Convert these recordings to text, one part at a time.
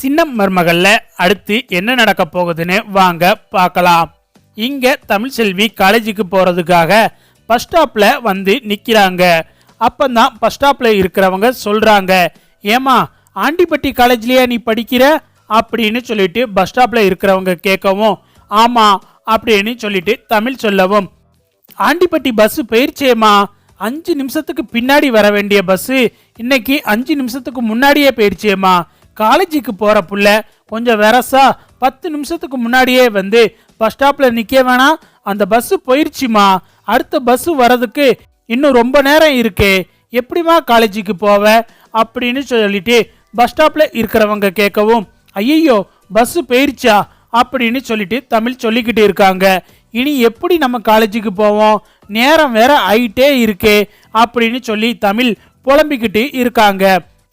சின்ன மருமகள்ல அடுத்து என்ன நடக்க போகுதுன்னு வாங்க பார்க்கலாம். இங்க தமிழ் செல்வி காலேஜுக்கு போறதுக்காக பஸ் ஸ்டாப்ல வந்து நிக்கிறாங்க. அப்பந்தான் பஸ் ஸ்டாப்ல இருக்கிறவங்க சொல்றாங்க ஏமா ஆண்டிப்பட்டி காலேஜ்லயே நீ படிக்கிற? அப்படின்னு சொல்லிட்டு பஸ் ஸ்டாப்ல இருக்கிறவங்க கேட்கவும் ஆமா அப்படின்னு சொல்லிட்டு தமிழ் சொல்லவும் ஆண்டிப்பட்டி பஸ் போயிருச்சேம்மா. அஞ்சு நிமிஷத்துக்கு பின்னாடி வர வேண்டிய பஸ் இன்னைக்கு அஞ்சு நிமிஷத்துக்கு முன்னாடியே போயிருச்சேம்மா. காலேஜுக்கு போகிற புள்ள கொஞ்சம் வெரசா பத்து நிமிஷத்துக்கு முன்னாடியே வந்து பஸ் ஸ்டாப்பில் நிற்க வேணாம். அந்த பஸ்ஸு போயிடுச்சுமா அடுத்த பஸ்ஸு வரதுக்கு இன்னும் ரொம்ப நேரம் இருக்கே. எப்படிம்மா காலேஜுக்கு போவ? அப்படின்னு சொல்லிட்டு பஸ் ஸ்டாப்பில் இருக்கிறவங்க கேட்கவும் ஐயோ பஸ்ஸு போயிருச்சா? அப்படின்னு சொல்லிட்டு தமிழ் சொல்லிக்கிட்டு இருக்காங்க. இனி எப்படி நம்ம காலேஜுக்கு போவோம்? நேரம் வேற ஆயிட்டே இருக்கே அப்படின்னு சொல்லி தமிழ் புலம்பிக்கிட்டு இருக்காங்க.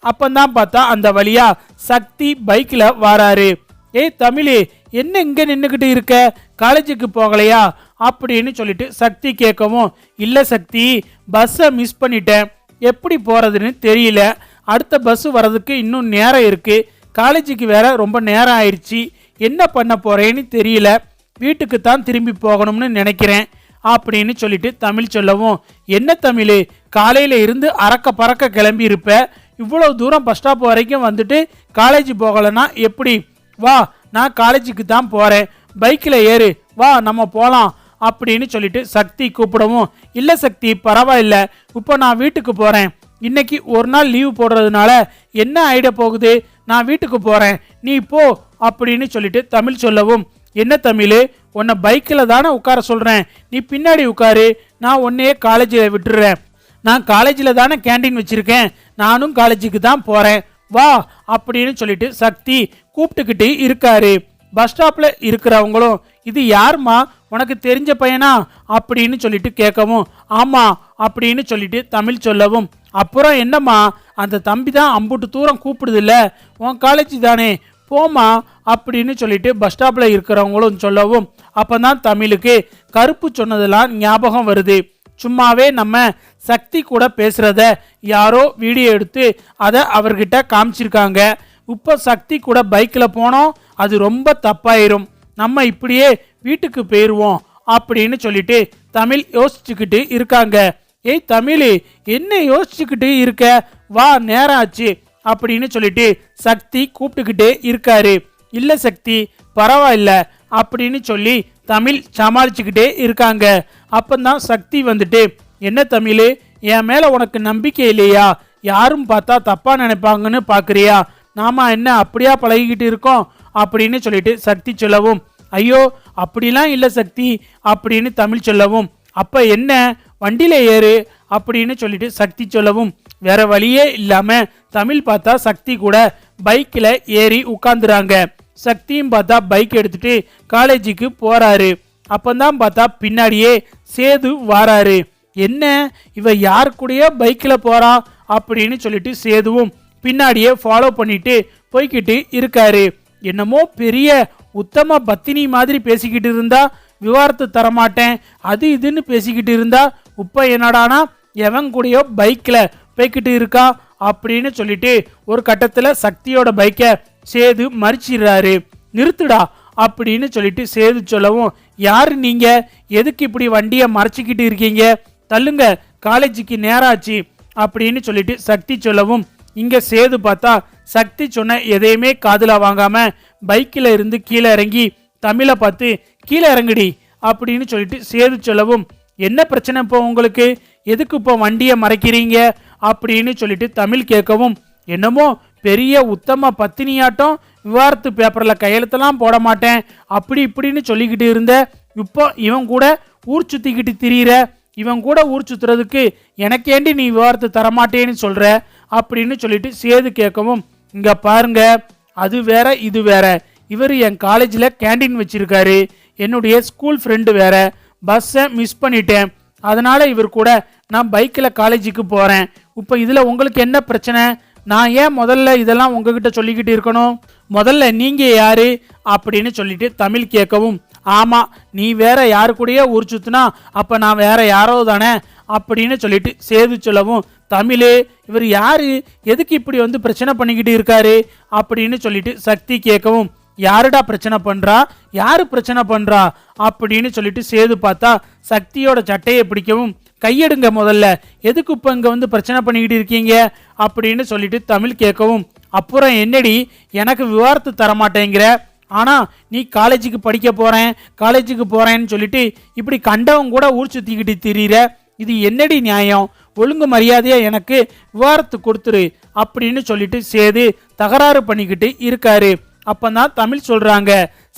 அப்பந்தான் பார்த்தா அந்த வழியா சக்தி பைக்ல வாராரு. ஏய் தமிழே என்ன இங்க நின்றுக்கிட்டு இருக்க? காலேஜுக்கு போகலையா? அப்படின்னு சொல்லிட்டு சக்தி கேட்கவும் இல்ல சக்தி பஸ்ஸை மிஸ் பண்ணிட்டேன். எப்படி போறதுன்னு தெரியல. அடுத்த பஸ் வர்றதுக்கு இன்னும் நேரம் இருக்கு. காலேஜுக்கு வேற ரொம்ப நேரம் ஆயிடுச்சு. என்ன பண்ண போறேன்னு தெரியல. வீட்டுக்கு தான் திரும்பி போகணும்னு நினைக்கிறேன் அப்படின்னு சொல்லிட்டு தமிழ் சொல்லவும் என்ன தமிழ் காலையில இருந்து அறக்க பறக்க கிளம்பி இருப்ப? இவ்வளோ தூரம் பஸ் ஸ்டாப் வரைக்கும் வந்துட்டு காலேஜ் போகலைன்னா எப்படி? வா நான் காலேஜுக்கு தான் போகிறேன் பைக்கில் ஏறு. வா நம்ம போகலாம் அப்படின்னு சொல்லிட்டு சக்தி கூப்பிடவும் இல்லை சக்தி பரவாயில்ல. இப்போ நான் வீட்டுக்கு போகிறேன் இன்னைக்கு ஒரு நாள் லீவு போடுறதுனால என்ன ஆகிட போகுது? நான் வீட்டுக்கு போகிறேன் நீ போ அப்படின்னு சொல்லிட்டு தமிழ் சொல்லவும் என்ன தமிழ்? உன்னை பைக்கில் தானே உட்கார சொல்கிறேன் நீ பின்னாடி உட்காரு. நான் உன்னையே காலேஜில் விட்டுடுறேன் நான் காலேஜில் தானே கேண்டீன் வச்சுருக்கேன். நானும் காலேஜுக்கு தான் போகிறேன் வா அப்படின்னு சொல்லிட்டு சக்தி கூப்பிட்டுக்கிட்டு இருக்காரு. பஸ் ஸ்டாப்பில் இருக்கிறவங்களும் இது யாரும்மா உனக்கு தெரிஞ்ச பையனா? அப்படின்னு சொல்லிட்டு கேட்கவும் ஆமாம் அப்படின்னு சொல்லிட்டு தமிழ் சொல்லவும். அப்புறம் என்னம்மா? அந்த தம்பி தான் அம்புட்டு தூரம் கூப்பிடுதில்ல. உன் காலேஜ் தானே? போமா அப்படின்னு சொல்லிட்டு பஸ் ஸ்டாப்பில் இருக்கிறவங்களும் சொல்லவும். அப்போ தான் தமிழுக்கு கருப்பு சொன்னதெல்லாம் ஞாபகம் வருது. சும்மாவே நம்ம சக்தி கூட பேசுகிறத யாரோ வீடியோ எடுத்து அதை அவர்கிட்ட காமிச்சிருக்காங்க. இப்போ சக்தி கூட பைக்கில் போனோம் அது ரொம்ப தப்பாயிரும். நம்ம இப்படியே வீட்டுக்கு போயிடுவோம் அப்படின்னு சொல்லிட்டு தமிழ் யோசிச்சுக்கிட்டு இருக்காங்க. ஏய் தமிழ் என்ன யோசிச்சுக்கிட்டு இருக்க? வா நேரம் ஆச்சு அப்படின்னு சொல்லிட்டு சக்தி கூப்பிட்டுக்கிட்டே இருக்காரு. இல்லை சக்தி பரவாயில்ல அப்படின்னு சொல்லி தமிழ் சமாளிச்சுக்கிட்டே இருக்காங்க. அப்பந்தான் சக்தி வந்துட்டு என்ன தமிழ் என் மேலே உனக்கு நம்பிக்கை இல்லையா? யாரும் பார்த்தா தப்பா நினைப்பாங்கன்னு பார்க்குறியா நாம என்ன அப்படியா பழகிக்கிட்டு இருக்கோம்? அப்படின்னு சொல்லிட்டு சக்தி சொல்லவும் ஐயோ அப்படிலாம் இல்லை சக்தி அப்படின்னு தமிழ் சொல்லவும் அப்போ என்ன? வண்டியில் ஏறு அப்படின்னு சொல்லிட்டு சக்தி சொல்லவும் வேற வழியே இல்லாமல் தமிழ் பார்த்தா சக்தி கூட பைக்கில் ஏறி உட்காந்துறாங்க. சக்தியும் பார்த்தா பைக் எடுத்துட்டு காலேஜுக்கு போகிறாரு அப்போந்தான் பார்த்தா பின்னாடியே சேது வாராரு. என்ன? இவ யார் கூடயோ பைக்கில் போறா? அப்படின்னு சொல்லிட்டு சேதுவும் பின்னாடியே ஃபாலோ பண்ணிட்டு போய்கிட்டு இருக்காரு. என்னமோ பெரிய உத்தம பத்தினி மாதிரி பேசிக்கிட்டு இருந்தா விவாரத்து தரமாட்டேன். அது இதுன்னு பேசிக்கிட்டு இருந்தா உப்ப என்னடானா எவன் கூடயோ பைக்கில் போய்கிட்டு இருக்கா? அப்படின்னு சொல்லிட்டு ஒரு கட்டத்தில் சக்தியோட பைக்கை சேது மறிச்சிடுறாரு. நிறுத்துடா. அப்படின்னு சொல்லிட்டு சேது சொல்லவும் யார் நீங்கள் எதுக்கு இப்படி வண்டியை மறைச்சிக்கிட்டு இருக்கீங்க? தள்ளுங்க காலேஜுக்கு நேராச்சு அப்படின்னு சொல்லிட்டு சக்தி சொல்லவும் இங்கே சேது பார்த்தா சக்தி சொன்ன எதையுமே காதில் வாங்காமல் பைக்கில் இருந்து கீழே இறங்கி தமிழை பார்த்து கீழே இறங்குடி அப்படின்னு சொல்லிட்டு சேது சொல்லவும் என்ன பிரச்சனை இப்போ உங்களுக்கு? எதுக்கு இப்போ வண்டியை மறைக்கிறீங்க? அப்படின்னு சொல்லிட்டு தமிழ் கேட்கவும் என்னமோ பெரிய உத்தம பத்தினியாட்டம் விவாரத்து பேப்பரில் கையெழுத்தெல்லாம் போட மாட்டேன். அப்படி இப்படின்னு சொல்லிக்கிட்டு இருந்த இப்போ இவன் கூட ஊர் சுற்றிக்கிட்டு திரியிற இவன் கூட ஊர் சுற்றுறதுக்கு எனக்கேண்டி நீ விவாரத்து தரமாட்டேன்னு சொல்கிற அப்படின்னு சொல்லிட்டு சேது கேட்கவும் இங்கே பாருங்க அது வேற இது வேற. இவர் என் காலேஜில் கேண்டீன் வச்சுருக்காரு. என்னுடைய ஸ்கூல் ஃப்ரெண்டு வேற. பஸ்ஸை மிஸ் பண்ணிட்டேன். அதனால் இவர் கூட நான் பைக்கில் காலேஜுக்கு போகிறேன் இப்போ இதில் உங்களுக்கு என்ன பிரச்சனை? நான் ஏன் முதல்ல இதெல்லாம் உங்ககிட்ட சொல்லிக்கிட்டு இருக்கணும்? முதல்ல நீங்கள் யார் அப்படின்னு சொல்லிட்டு தமிழ் கேட்கவும். ஆமாம் நீ வேற யாரு கூடயே ஊர் சுத்துனா அப்போ நான் வேற யாரோ தானே அப்படின்னு சொல்லிட்டு சேது சொல்லவும் தமிழ் இவர் யார்? எதுக்கு இப்படி வந்து பிரச்சனை பண்ணிக்கிட்டு இருக்காரு? அப்படின்னு சொல்லிட்டு சக்தி கேட்கவும் யாருடா பிரச்சனை பண்ணுறா யார் பிரச்சனை பண்ணுறா அப்படின்னு சொல்லிட்டு சேது பார்த்தா சக்தியோட சட்டையை பிடிக்கவும் கையெடுங்க முதல்ல எதுக்கு இப்போ இங்கே வந்து பிரச்சனை பண்ணிக்கிட்டு இருக்கீங்க? அப்படின்னு சொல்லிட்டு தமிழ் கேட்கவும் அப்புறம் என்னடி எனக்கு விவாரத்து தர மாட்டேங்கிற ஆனால் நீ காலேஜுக்கு படிக்க போகிறேன் காலேஜுக்கு போகிறேன்னு சொல்லிட்டு இப்படி கண்டவன் கூட ஊர் சுற்றிக்கிட்டு திரியிற? இது என்னடி நியாயம்? ஒழுங்கு மரியாதையாக எனக்கு விவாரத்து கொடுத்துரு அப்படின்னு சொல்லிட்டு சேது தகராறு பண்ணிக்கிட்டு இருக்காரு. அப்பதான் தமிழ் சொல்கிறாங்க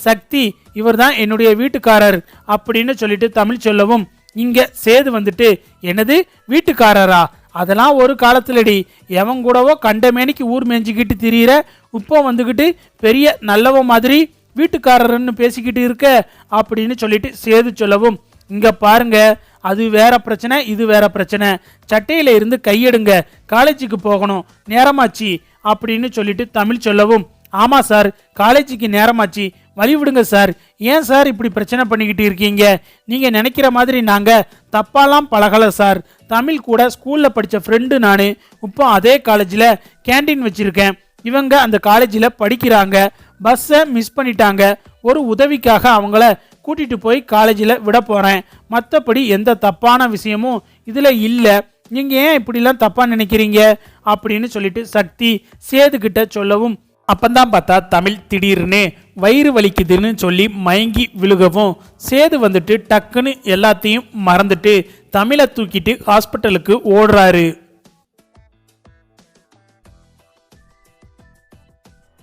சக்தி இவர் தான் என்னுடைய வீட்டுக்காரர் அப்படின்னு சொல்லிட்டு தமிழ் சொல்லவும் இங்கே சேது வந்துட்டு எனது வீட்டுக்காரரா? அதெல்லாம் ஒரு காலத்திலடி. எவன் கூடவோ கண்டமேனிக்கு ஊர் மேய்ஞ்சிக்கிட்டு திரியிற இப்போ வந்துக்கிட்டு பெரிய நல்லவ மாதிரி வீட்டுக்காரர்னு பேசிக்கிட்டு இருக்க அப்படின்னு சொல்லிட்டு சேது சொல்லவும். இங்கே பாருங்க அது வேற பிரச்சனை இது வேற பிரச்சனை. சட்டையில் இருந்து கையெடுங்க காலேஜுக்கு போகணும் நேரமாச்சு அப்படின்னு சொல்லிட்டு தமிழ் சொல்லவும். ஆமாம் சார் காலேஜுக்கு நேரமாச்சு. வழிவிடுங்க சார். ஏன் சார் இப்படி பிரச்சனை பண்ணிக்கிட்டு இருக்கீங்க? நீங்கள் நினைக்கிற மாதிரி நாங்கள் தப்பாலாம் பழகலை சார். தமிழ் கூட ஸ்கூலில் படித்த ஃப்ரெண்டு நான் இப்போ அதே காலேஜில் கேண்டீன் வச்சுருக்கேன். இவங்க அந்த காலேஜில் படிக்கிறாங்க. பஸ்ஸை மிஸ் பண்ணிட்டாங்க. ஒரு உதவிக்காக அவங்கள கூட்டிகிட்டு போய் காலேஜில் விட போகிறேன் மற்றபடி எந்த தப்பான விஷயமும் இதில் இல்லை. நீங்கள் ஏன் இப்படிலாம் தப்பாக நினைக்கிறீங்க? அப்படின்னு சொல்லிட்டு சக்தி சேதுக்கிட்ட சொல்லவும் அப்பந்தான் பார்த்தா தமிழ் திடீர்னு வயிறு வலிக்குதுன்னு சொல்லி மயங்கி விழுகவும் சேது வந்துட்டு டக்குன்னு எல்லாத்தையும் மறந்துட்டு தமிழை தூக்கிட்டு ஹாஸ்பிட்டலுக்கு ஓடுறாரு.